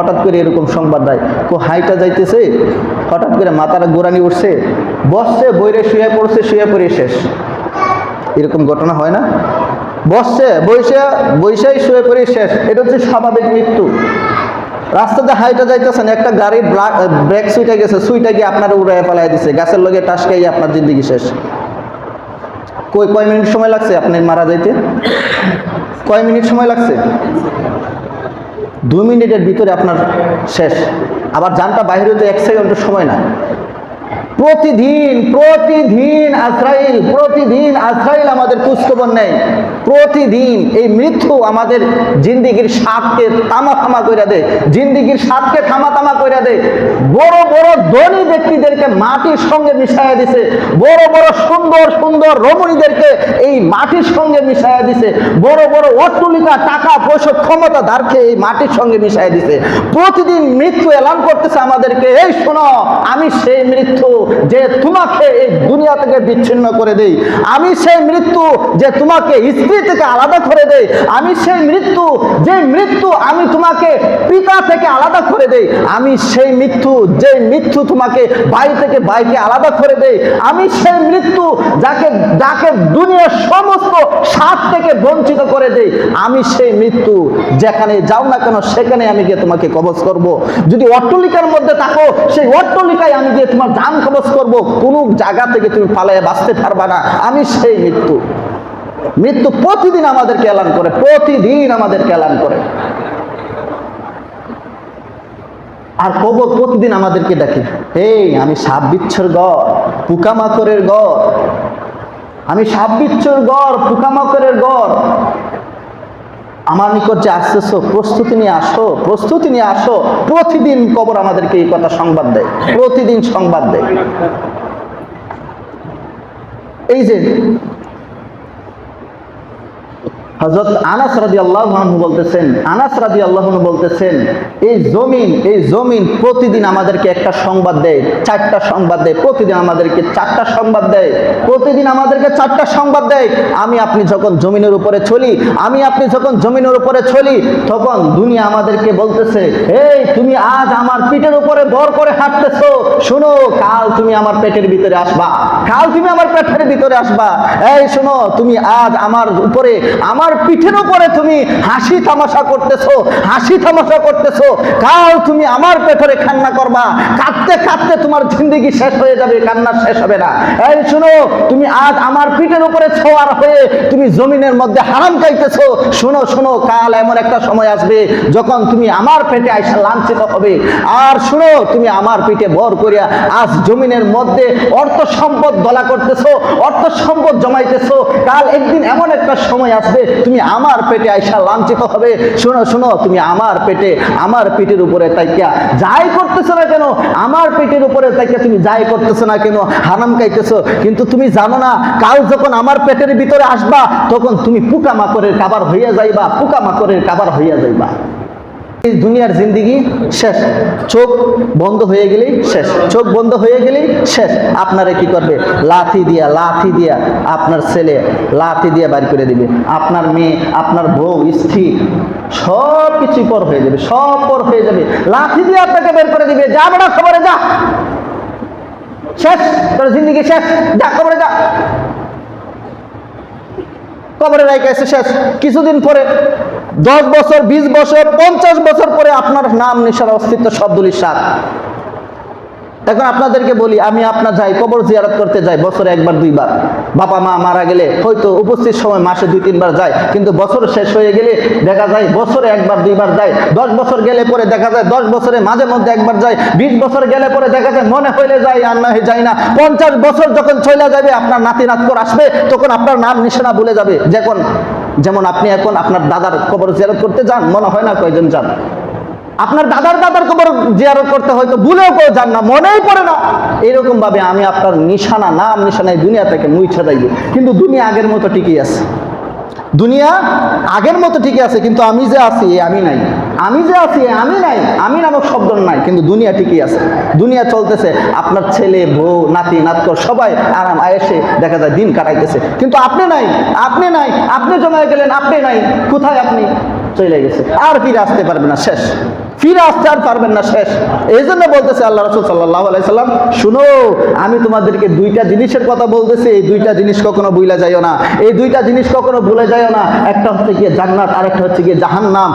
হঠাৎ করে এরকম সংবাদ দেয়, কো হাইটা যাইতেছে, হঠাৎ করে মাথার গোড়ানি উঠছে, বসছে, বইরে শুয়ে পড়ছে, শুয়ে পড়ে শেষ। এরকম ঘটনা হয় না? বসছে বৈশা বৈশাই শুয়ে পড়ে শেষ। এটা হচ্ছে স্বাভাবিক মৃত্যু। রাস্তাতে হাইটা যাইতেছেন, একটা গাড়ির ব্রেক সুইটা গেছে সুইটা গিয়ে আপনার উড়াই ফেলাই দিছে। গাছের লগে টাসকাই আপনার জিন্দিগি শেষ। কই, কয় মিনিট সময় লাগছে আপনার মারা যাইতে? কয় মিনিট সময় লাগছে? দু মিনিটের ভিতরে আপনার শেষ। আবার যানটা বাইরে হতে এক সেকেন্ডের সময় না প্রতিদিন প্রতিদিন আজরাইল, প্রতিদিন আশ্রাইল আমাদের খোঁজখবর নেই প্রতিদিন এই মৃত্যু আমাদের জিন্দিগির স্বাদকে তামা থামা করে দেয়। জিন্দিগির স্বাদকে থামা থামা করে দেয়। বড় বড় ধনী ব্যক্তিদেরকে মাটির সঙ্গে মিশাইয়া দিছে। বড় বড় সুন্দর সুন্দর রমণীদেরকে এই মাটির সঙ্গে মিশাইয়া দিছে। বড় বড় অট্টলিকা, টাকা, পয়সা, ক্ষমতা ধারকে এই মাটির সঙ্গে মিশাইয়া দিছে। প্রতিদিন মৃত্যু এলান করতেছে আমাদেরকে। এই শোনো, আমি সেই মৃত্যু যে তোমাকে এই দুনিয়া থেকে বিচ্ছিন্ন করে দেই, আমি সেই মৃত্যু যে তোমাকে স্ত্রী থেকে আলাদা করে দেই, আমি সেই মৃত্যু, যে মৃত্যু আমি তোমাকে পিতা থেকে আলাদা করে দেই, আমি সেই মৃত্যু, যে মৃত্যু তোমাকে ভাই থেকে ভাইকে আলাদা করে দেই, আমি সেই মৃত্যু যাকে যাকে দুনিয়ার সমস্ত স্বাদ থেকে বঞ্চিত করে দেই, আমি সেই মৃত্যু যেখানে যাও না কেন সেখানে আমি গিয়ে তোমাকে কবজ করব। যদি অট্টলিকার মধ্যে থাকো, সেই অট্টলিকায় আমি গিয়ে তোমার জান কবজ করব, কোন জায়গা থেকে তুমি পালাইয়া বাঁচতে পারবা না। আমি সেই মৃত্যু। মৃত্যু প্রতিদিন আমাদেরকে এলান করে, প্রতিদিন আমাদেরকে এলান করে। আর কবর প্রতিদিন আমাদেরকে ডাকে এই আমি সাপ বিচ্ছর গড় পোকামাকড়ের গড় আমি সাপ বিচ্ছর গড় পোকামাকড়ের গড় আমার নিকট যে আসতেছ, প্রস্তুতি নিয়ে আসো, প্রস্তুতি নিয়ে আসো। প্রতিদিন কবর আমাদেরকে এই কথা সংবাদ দেয়। প্রতিদিন সংবাদ দেয়। এই যে হজরত আনাস রাজি আল্লাহ বলতেছেন, আনাস রাজি আল্লাহ বলতেছেন, এই জমিন এই জমিন প্রতিদিন আমাদেরকে একটা সংবাদ দেয়, চারটা সংবাদ দেয়, প্রতিদিন আমাদেরকে চারটা সংবাদ দেয়, প্রতিদিন আমাদেরকে চারটা সংবাদ দেয়, আমি আপনি যখন জমিনের উপরে চলি, আমি আপনি যখন জমিনের উপরে চলি, তখন দুনিয়া আমাদেরকে বলতেছে, এই তুমি আজ আমার পিঠের উপরে বর করে হাঁটতেছো, শোনো, কাল তুমি আমার পেটের ভিতরে আসবা, কাল তুমি আমার পেটের ভিতরে আসবা, এই শোনো, তুমি আজ আমার উপরে, আমার পিঠের উপরে তুমি হাসি তামাশা করতেছো, হাসি তামাশা করতেছো। কাল তুমি আমার পেটরে কান্না করবা। কাঁদতে কাঁদতে তোমার জিন্দগি শেষ হয়ে যাবে, কান্না শেষ হবে না। এই শোনো, তুমি আজ আমার পিঠের উপরে ছোঁয়ার হয়ে তুমি জমিনের মধ্যে হারাম খাইতেছো। শোনো শোনো, কাল এমন একটা সময় আসবে যখন তুমি আমার পেটে আইসা লাঞ্ছিত হবে। আর শোনো, তুমি আমার পিঠে ভর করিয়া আজ জমিনের মধ্যে অর্থ সম্পদ দলা করতেছো, অর্থ সম্পদ জমাইতেছো। কাল একদিন এমন একটা সময় আসবে তুমি আমার পেটে আইসা লাঞ্ছিত হবে। শোনো শোনো, তুমি আমার পেটে, আমার পেটের উপরে তাইকা যাই করতেছো না কেন, আমার পেটের উপরে তাইকা তুমি যাই করতেছো না কেন, হারাম খাইতেছো। কিন্তু তুমি জানো না, কাল যখন আমার পেটের ভিতরে আসবা, তখন তুমি পোকামাকড়ের কাবার হইয়া যাইবা, পোকামাকড়ের কাবার হইয়া যাইবা। এই দুনিয়ার জিন্দিগি শেষ। চোখ বন্ধ হয়ে গেলেই শেষ। চোখ বন্ধ হয়ে গেলেই শেষ। আপনারা কি করবে? লাথি দিয়া লাথি দিয়া আপনার ছেলে লাথি দিয়া বাড়ি করে দিবে। আপনার মেয়ে, আপনার বউ, স্ত্রী, সব কিছুই পর হয়ে যাবে, সব পর হয়ে যাবে। লাথি দিয়ে আপনাকে বের করে দিবে। যা বড় খবরে যা। শেষ। তোর জিন্দিগি শেষ। যা, খবরে যা। কবরে এসে শেষ। কিছুদিন পরে দশ বছর, বিশ বছর, পঞ্চাশ বছর পরে আপনার নাম, নিশার অস্তিত্ব শব্দুলির সাত এখন আপনাদেরকে বলি, আমি আপনার যাই, কবর জিয়ারত করতে যাই, বছরে একবার, দুইবার। বাবা, মা মারা গেলে হয়তো উপস্থিত সময় মাসে দুই, তিনবার যায়, কিন্তু বছর শেষ হয়ে গেলে দেখা যায় বছরে একবার, দুইবার যায়। দশ বছর গেলে পরে দেখা যায় দশ বছরে মাঝে মধ্যে একবার যায়। বিশ বছর গেলে পরে দেখা যায় মনে হইলে যায়, আর না হয়ে যায় না। পঞ্চাশ বছর যখন চলে যাবে, আপনার নাতি নাতকর আসবে, তখন আপনার নাম, নিশানা ভুলে যাবে। যখন যেমন আপনি এখন আপনার দাদার কবর জিয়ারত করতে যান, মনে হয় না কয়জন যান? আপনার দাদার দাদার কবর জিয়ারত করতে হয়তো ভুলেও কেউ যান না, মনেই পড়ে না। এরকম ভাবে আমি আপনার নিশানা, নাম নিশানা এই দুনিয়া থেকে মুইছা দিই কিন্তু দুনিয়া আগের মতো ঠিকই আছে। দুনিয়া আগের মতো ঠিকই আছে, কিন্তু আমি যে আছি আমি নাই। আমি যে আছি, আমি নাই, আমি নামক শব্দ নাই, কিন্তু দুনিয়া ঠিকই আছে। দুনিয়া চলতেছে, আপনার ছেলে, বউ, নাতি, নাতকর সবাই আরাম আয়েসে দেখা যায় দিন কাটাইতেছে। কিন্তু আপনি নাই আপনি নাই, আপনি জমায় গেলেন, আপনি নাই, কোথায় আপনি? চলে গেছে। আর ফিরে আসতে পারবে না, শেষ। ফিরে আসতে আর পারবেন না, শেষ। এই জন্য বলতেছে আল্লাহ রসুল সাল্লাহ আলাইসাল্লাম শুনো, আমি তোমাদেরকে দুইটা জিনিসের কথা বলতেছি, এই দুইটা জিনিস কখনো ভুলে যাইও না। এই দুইটা জিনিস কখনো ভুলে যাইও না। একটা হচ্ছে গিয়ে জান্নাত আর একটা হচ্ছে গিয়ে জাহান্নাম।